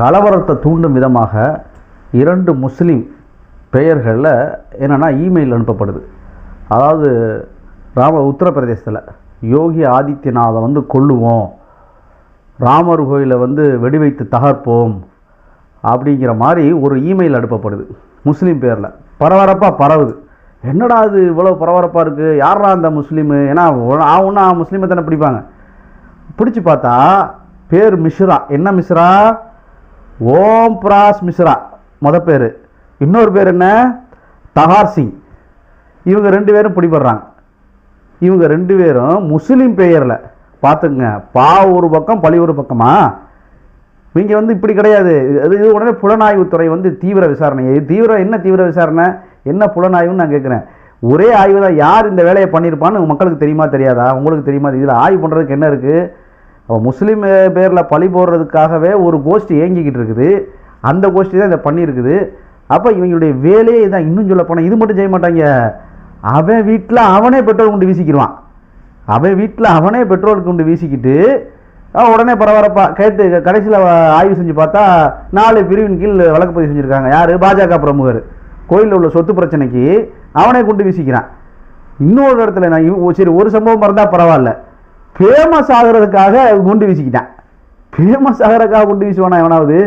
கலவரத்தை தூண்டும் விதமாக இரண்டு முஸ்லீம் பெயர்களில் என்னென்னா இமெயில் அனுப்பப்படுது. அதாவது ராம உத்தரப்பிரதேசத்தில் யோகி ஆதித்யநாதை வந்து கொல்லுவோம் ராமர் கோயிலை வந்து வெடி வைத்து தகர்ப்போம் அப்படிங்கிற மாதிரி ஒரு இமெயில் அனுப்பப்படுது முஸ்லீம் பேரில். பரபரப்பாக பரவுது. என்னடா இது இவ்வளோ பரபரப்பாக இருக்குது யாரா அந்த முஸ்லீமு? ஏன்னா ஆகுன்னா முஸ்லீமை தானே பிடிப்பாங்க. பிடிச்சி பார்த்தா பேர் மிஸ்ரா. என்ன மிஸ்ரா? ஓம் பிராஸ் மிஸ்ரா. மொத பேர். இன்னொரு பேர் என்ன? தகார் சிங். இவங்க ரெண்டு பேரும் பிடிபடுறாங்க. இவங்க ரெண்டு பேரும் முஸ்லீம் பெயரில். பார்த்துக்குங்க. பா ஒரு பக்கம் பழி ஒரு பக்கமா? இவங்க வந்து இப்படி கிடையாது. அது இது உடனே புலனாய்வுத்துறை வந்து தீவிர விசாரணை. இது தீவிர என்ன தீவிர விசாரணை? என்ன புலனாய்வுன்னு நான் கேட்குறேன். ஒரே ஆய்வு தான் யார் இந்த வேலையை பண்ணியிருப்பான்னு மக்களுக்கு தெரியுமா தெரியாதா? உங்களுக்கு தெரியுமா? இதில் ஆய்வு பண்ணுறதுக்கு என்ன இருக்குது அப்போ முஸ்லீம் பேரில் பழி போடுறதுக்காகவே ஒரு கோஷ்டி இயங்கிக்கிட்டு இருக்குது. அந்த கோஷ்டி தான் இதை பண்ணியிருக்குது. அப்போ இவங்களுடைய வேலையே இதான். இன்னும் சொல்ல போனால் இது மட்டும் செய்ய மாட்டாங்க. அவன் வீட்டில் அவனே பெட்ரோல் கொண்டு வீசிக்கிடுவான் அவன் வீட்டில் அவனே பெட்ரோல் கொண்டு வீசிக்கிட்டு உடனே பரவாயில்லப்பா கேட்டு கடைசியில் ஆய்வு செஞ்சு பார்த்தா நாலு பிரிவின் கீழ் வழக்கு பதிவு செஞ்சுருக்காங்க. யார்? பாஜக பிரமுகர். கோயிலில் உள்ள சொத்து பிரச்சனைக்கு அவனே கொண்டு வீசிக்கிறான். இன்னொரு இடத்துல நான் இவ்- சரி ஒரு சம்பவம் மறந்தால் பரவாயில்ல. ஃபேமஸ் ஆகிறதுக்காக குண்டு வீசிக்கிட்டான். ஃபேமஸ் ஆகிறதுக்காக குண்டு வீசுவானா எவனாவது?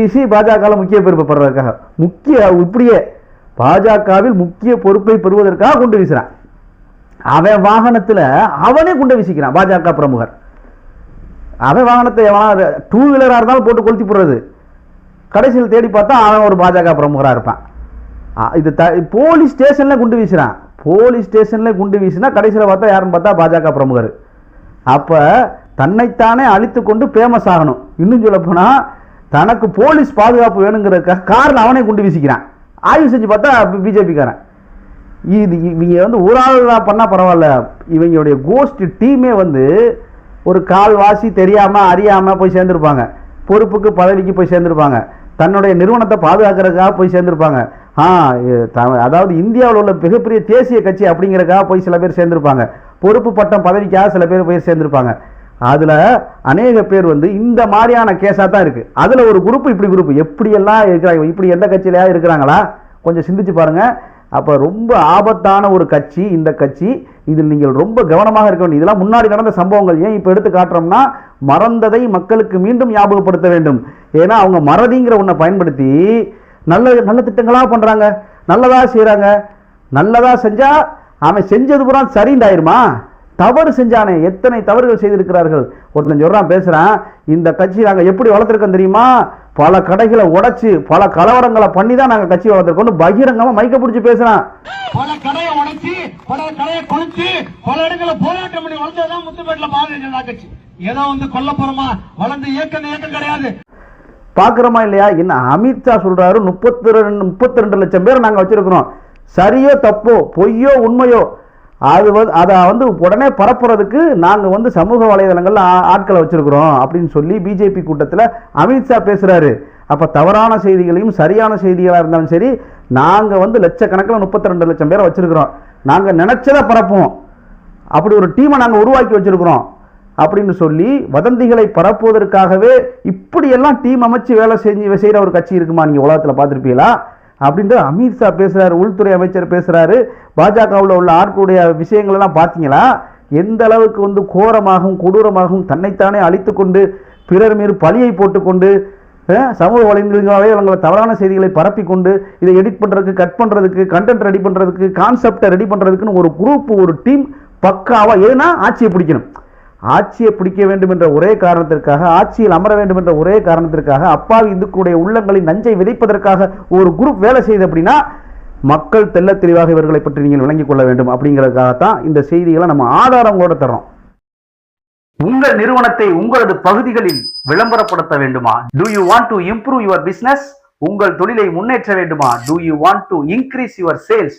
ஈசி பாஜகவில் முக்கிய பொறுப்பை பெறுவதற்காக. முக்கிய இப்படியே பாஜகவில் முக்கிய பொறுப்பை பெறுவதற்காக குண்டு வீசுகிறான் அவன் வாகனத்தில் அவனே குண்டை வீசிக்கிறான் பாஜக பிரமுகர். அவன் வாகனத்தை எவனா டூ வீலராக இருந்தாலும் போட்டு கொளுத்தி போடுறது. கடைசியில் தேடி பார்த்தா அவன் ஒரு பாஜக பிரமுகராக இருப்பான். இது த போலீஸ் ஸ்டேஷனில் குண்டு வீசுறான். போலீஸ் ஸ்டேஷனில் குண்டு வீசினா கடைசியில் பார்த்தா யாருன்னு பார்த்தா பாஜக பிரமுகர். அப்போ தன்னைத்தானே அழித்து கொண்டு ஃபேமஸ் ஆகணும். இன்னும் சொல்லப்போனால் தனக்கு போலீஸ் பாதுகாப்பு வேணுங்கிறதுக்காக காரில் அவனே குண்டு வீசிக்கிறான். ஆய்வு செஞ்சு பார்த்தா பிஜேபிக்காரன் இது இவங்க வந்து ஒரு ஆள் பண்ணால் பரவாயில்ல. இவங்களுடைய கோஸ்ட் டீமே வந்து ஒரு கால்வாசி தெரியாமல் அறியாமல் போய் சேர்ந்துருப்பாங்க. பொறுப்புக்கு பதவிக்கு போய் சேர்ந்துருப்பாங்க. தன்னுடைய நிறுவனத்தை பாதுகாக்கிறதுக்காக போய் சேர்ந்துருப்பாங்க. ஆ அதாவது இந்தியாவில் உள்ள மிகப்பெரிய தேசிய கட்சி அப்படிங்கிறதுக்காக போய் சில பேர் சேர்ந்துருப்பாங்க. பொறுப்பு பட்டம் பதவிக்காக சில பேர் போய் சேர்ந்துருப்பாங்க. அதில் அநேக பேர் வந்து இந்த மாதிரியான கேஸாக தான் இருக்குது அதில் ஒரு குரூப் இப்படி குரூப் எப்படியெல்லாம் இருக்கிறாங்க? இப்படி எந்த கட்சியிலையா இருக்கிறாங்களா? கொஞ்சம் சிந்திச்சு பாருங்க. அப்போ ரொம்ப ஆபத்தான ஒரு கட்சி இந்த கட்சி. இதில் நீங்கள் ரொம்ப கவனமாக இருக்க வேண்டும். இதெல்லாம் முன்னாடி நடந்த சம்பவங்கள். ஏன் இப்போ எடுத்து காட்டுறோம்னா மறந்ததை மக்களுக்கு மீண்டும் ஞாபகப்படுத்த வேண்டும். ஏன்னா அவங்க மறதிங்கிற ஒன்றை பயன்படுத்தி நல்ல நல்ல திட்டங்களாக பண்ணுறாங்க நல்லதாக செய்கிறாங்க நல்லதாக செஞ்சால் அவன் செஞ்சது பூரா சரிண்டாயிருமா தவறு செஞ்சானே எத்தனை தவறுகள் செய்திருக்கிறார்கள்? ஒருத்தன் சொல்றான் பேசுறான் இந்த கட்சி நாங்க எப்படி வளர்த்துருக்கோம் தெரியுமா? பல கடைகளை உடைச்சு பல கலவரங்களை பண்ணி தான் நாங்க கட்சி வளர்த்துருக்கோம் பகிரங்கமா மைக்க பிடிச்சி பேசுறான். பல கடையை உடைச்சு பல கடையை கொளுத்து பல இடங்களை போராட்டம் பண்ணி வளர்ந்ததுதான் முத்துப்பேட்டில பாரதிய ஜனதா கட்சி. ஏதோ வந்து கொல்ல போறோமா வளர்ந்து இயக்கம் இயக்கம் கிடையாது. பாக்குறோமா இல்லையா? என்ன அமித்ஷா சொல்றாரு முப்பத்தி ரெண்டு முப்பத்தி ரெண்டு லட்சம் பேர் நாங்க வச்சிருக்கிறோம். சரியோ தப்போ பொய்யோ உண்மையோ அது வந்து அதை வந்து உடனே பரப்புறதுக்கு நாங்கள் வந்து சமூக வலைதளங்களில் ஆட்களை வச்சுருக்குறோம் அப்படின்னு சொல்லி பிஜேபி கூட்டத்தில் அமித்ஷா பேசுகிறாரு அப்போ தவறான செய்திகளையும் சரியான செய்திகளாக இருந்தாலும் சரி நாங்கள் வந்து லட்சக்கணக்கில் முப்பத்தி ரெண்டு லட்சம் பேரை வச்சுருக்குறோம். நாங்கள் நினச்சதை பரப்புவோம். அப்படி ஒரு டீமை நாங்கள் உருவாக்கி வச்சிருக்கிறோம் அப்படின்னு சொல்லி வதந்திகளை பரப்புவதற்காகவே இப்படியெல்லாம் டீம் அமைச்சு வேலை செஞ்சு செய்கிற ஒரு கட்சி இருக்குமா நீங்கள் உலகத்தில் பார்த்துருப்பீங்களா? அப்படின்ட்டு அமித்ஷா பேசுகிறாரு உள்துறை அமைச்சர் பேசுகிறாரு பாஜகவில் உள்ள ஆட்களுடைய விஷயங்களெல்லாம் பார்த்தீங்களா எந்த அளவுக்கு வந்து கோரமாகவும் கொடூரமாகவும் தன்னைத்தானே அழித்து கொண்டு பிறர் மீது பழியை போட்டுக்கொண்டு சமூக வலைதளங்களே அவங்களை தவறான செய்திகளை பரப்பி கொண்டு இதை எடிட் பண்ணுறதுக்கு கட் பண்ணுறதுக்கு கண்டென்ட் ரெடி பண்ணுறதுக்கு கான்செப்டை ரெடி பண்ணுறதுக்குன்னு ஒரு குரூப் ஒரு டீம் பக்காவாக ஏன்னா ஆட்சியை பிடிக்கணும். ஆட்சியை பிடிக்க வேண்டும் என்ற ஒரே காரணத்திற்காக ஆட்சியில் அமர வேண்டும் என்ற ஒரே காரணத்திற்காக அப்பாவி இந்துக்களுடைய உள்ளங்களில் நஞ்சை விதைப்பதற்காக ஒரு குரூப் வேலை செய்யுது அப்படின்னா மக்கள் தெல்ல தெளிவாக இவர்களை பற்றி நீங்கள் விளங்கிக் கொள்ள வேண்டும் அப்படிங்கிறதுக்காகத்தான் இந்த செய்திகளை நம்ம ஆதாரங்களோட தரோம் உங்கள் நிறுவனத்தை உங்களது பகுதிகளில் விளம்பரப்படுத்த வேண்டுமா? Do you want to improve your business உங்கள் தொழிலை முன்னேற்ற வேண்டுமா? Do you want to increase your sales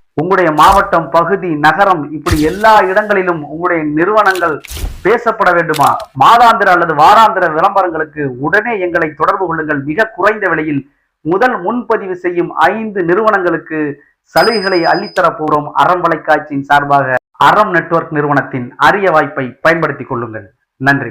உங்களுடைய மாவட்டம் பகுதி நகரம் இப்படி எல்லா இடங்களிலும் உங்களுடைய நிறுவனங்கள் பேசப்பட வேண்டுமா? மாதாந்திர அல்லது வாராந்திர விளம்பரங்களுக்கு உடனே எங்களை தொடர்பு கொள்ளுங்கள். மிக குறைந்த விலையில் முதல் முன்பதிவு செய்யும் ஐந்து நிறுவனங்களுக்கு சலுகைகளை அள்ளித்தர போகிறோம் அறம் வலைக்காட்சியின் சார்பாக அறம் நெட்வொர்க் நிறுவனத்தின் அரிய வாய்ப்பை பயன்படுத்திக் கொள்ளுங்கள். நன்றி.